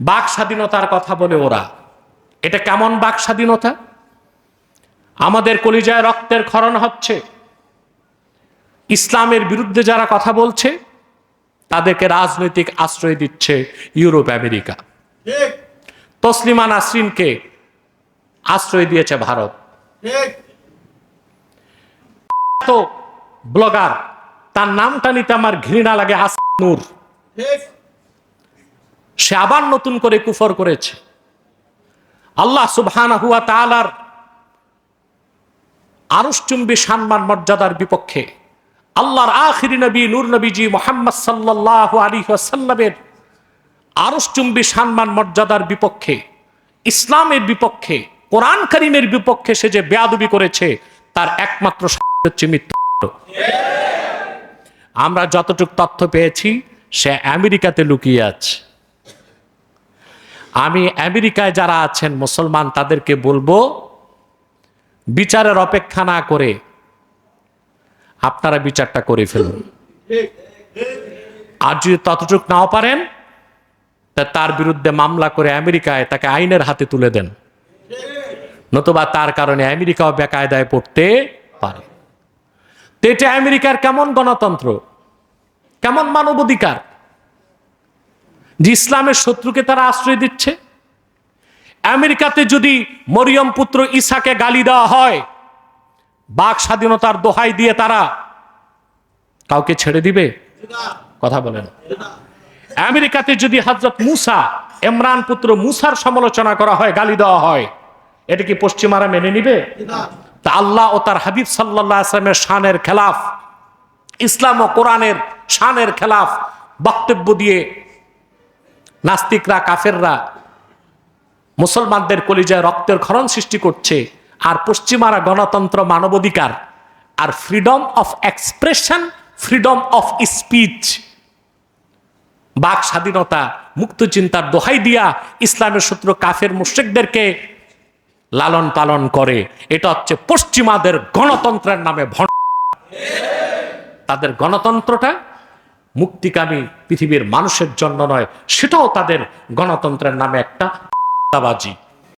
বাক স্বাধীনতার কথা বলে ওরা। এটা কেমন বাক স্বাধীনতা? আমাদের কলিজায় রক্তের ক্ষরণ হচ্ছে। ইসলামের বিরুদ্ধে যারা কথা বলছে তাদেরকে রাজনৈতিক আশ্রয় দিচ্ছে ইউরোপ আমেরিকা। তসলিমা নাসরিনকে আশ্রয় দিয়েছে ভারত। তো ব্লগার তার নামটা নিতে আমার ঘৃণা লাগে আসনুর ঠিক। সে আবার নতুন করে কুফর করেছে। আল্লাহ সুবহান হুয়া তালার সম্মান মর্যাদার বিপক্ষে আল্লাহর আখিরি নবী, নূর নবীজি মোহাম্মদ সাল্লাহ আলী সাল্লামের আনুষ্ঠাম্বী সম্মান মর্যাদার বিপক্ষে, ইসলামের বিপক্ষে, কোরআন করিমের বিপক্ষে সে যে বেয়াদবি করেছে, তার একমাত্র হচ্ছে মৃত্যু আমরা যতটুকু তথ্য পেয়েছি, সে আমেরিকাতে লুকিয়ে আছে। আমি আমেরিকায় যারা আছেন মুসলমান, তাদেরকে বলব, বিচারের অপেক্ষা না করে আপনারা বিচারটা করে ফেলুন। আর যদি ততটুক নাও পারেন তার বিরুদ্ধে মামলা করে আমেরিকায় তাকে আইনের হাতে তুলে দেন। নতুবা তার কারণে আমেরিকাও বেকায়দায় পড়তে পারে। তো এটা আমেরিকার কেমন গণতন্ত্র? কেমন মানবাধিকার? যে ইসলামের শত্রুকে তারা আশ্রয় দিচ্ছে। আমেরিকাতে যদি মরিয়ম পুত্র ঈসাকে গালি দেওয়া হয়, বাক স্বাধীনতার দোহাই দিয়ে তারা কাউকে ছেড়ে দিবে? কথা বলেন। আমেরিকাতে যদি হজরত মুসা, ইমরান পুত্র মুসার সমালোচনা করা হয়, গালি দেওয়া হয়, এটা কি পশ্চিমারা মেনে নিবে? তা আল্লাহ ও তার হাবিব সাল্লাহ আসলামের শানের খেলাফ, ইসলাম ও কোরআনের শানের খেলাফ বক্তব্য দিয়ে নাস্তিকরা, কাফেররা মুসলমানদের কলিজায় রক্তের ক্ষরণ সৃষ্টি করছে আর পশ্চিমারা গণতন্ত্র, মানবাধিকার আর freedom of expression freedom of speech বাক স্বাধীনতা, মুক্ত চিন্তার দোহাই দিয়া ইসলামের শত্রু কাফের মুশ্রিকদেরকে লালন পালন করে। এটা হচ্ছে পশ্চিমাদের গণতন্ত্রের নামে ভণ্ড। তাদের গণতন্ত্রটা মুক্তিকামী পৃথিবীর মানুষের জন্য নয় সেটাও তাদের গণতন্ত্রের নামে একটা বাজি।